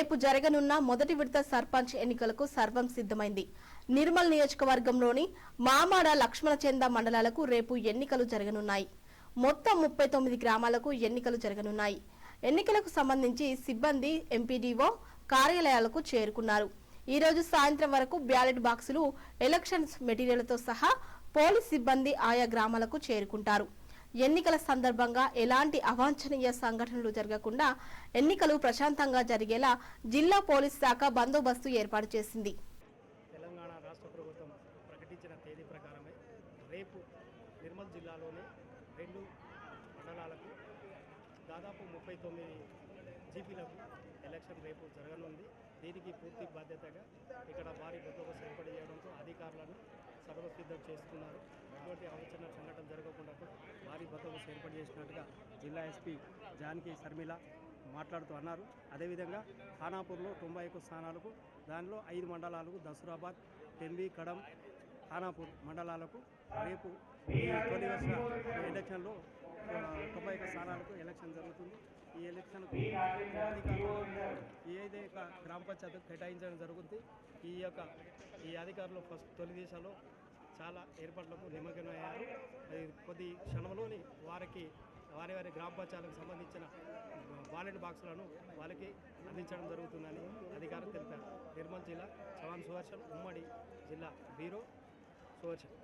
రేపు జరగనున్న మొదటి విడత సర్పంచ్ ఎన్నికలకు సర్వం సిద్ధమైంది. నిర్మల్ నియోజకవర్గంలోని మామాడ లక్ష్మణచంద మండలాలకు రేపు ఎన్నికలు జరగనున్నాయి. మొత్తం ముప్పై తొమ్మిది గ్రామాలకు ఎన్నికలు జరగనున్నాయి. ఎన్నికలకు సంబంధించి సిబ్బంది ఎంపీడీఓ కార్యాలయాలకు చేరుకున్నారు. ఈ రోజు సాయంత్రం వరకు బ్యాలెట్ బాక్సులు ఎలక్షన్స్ మెటీరియల్తో సహా పోలీస్ సిబ్బంది ఆయా గ్రామాలకు చేరుకుంటారు. ఎన్నికల సందర్భంగా ఎలాంటి అవాంఛనీయ సంఘటనలు జరగకుండా ఎన్నికలు ప్రశాంతంగా జరిగేలా జిల్లా పోలీస్ శాఖ బందోబస్తు ఏర్పాటు చేసింది. తెలంగాణ రాష్ట్ర ప్రభుత్వం ప్రకటించిన తేదీ ప్రకారమే రేపు నిర్మల్ జిల్లాలోని రెండు మండలాలకు దాదాపు ముప్పై తొమ్మిది జీపీలకు ఎలక్షన్ రేపు జరగనుంది. దీనికి పూర్తి బాధ్యతగా ఇక్కడ భారీ బందోబస్తు ఏర్పాటు చేయడంతో అధికారులను సర్వసిద్ధం చేస్తున్నారు. ఎటువంటి ఆలోచన సంఘటన జరగకుండా కూడా భారీ బందోబస్తు ఏర్పాటు చేసినట్టుగా జిల్లా ఎస్పీ జానకి శర్మిల మాట్లాడుతూ అన్నారు. అదేవిధంగా ఖానాపూర్లో తొంభై ఒక్క స్థానాలకు దానిలో ఐదు మండలాలకు దసరాబాద్ టెన్వి కడం ఖానాపూర్ మండలాలకు రేపు ఈ తొలి ఎలక్షన్లో తొంభై ఒక్క స్థానాలకు ఎలక్షన్ జరుగుతుంది. ఈ ఎలక్షన్కు ఏదైతే ఒక గ్రామ పంచాయతీ కేటాయించడం జరుగుతుంది. ఈ యొక్క ఈ అధికారులు ఫస్ట్ తొలి దిశలో చాలా ఏర్పాట్లకు నిమగ్నమయ్యారు. అది కొద్ది క్షణంలోని వారికి వారి వారి గ్రామ పంచాయతీలకు సంబంధించిన వాలెట్ బాక్సులను వాళ్ళకి అందించడం జరుగుతుందని అధికారులు తెలిపారు. నిర్మల్ జిల్లా చవాన్ సువర్షన్ ఉమ్మడి జిల్లా బీరో సువర్షన్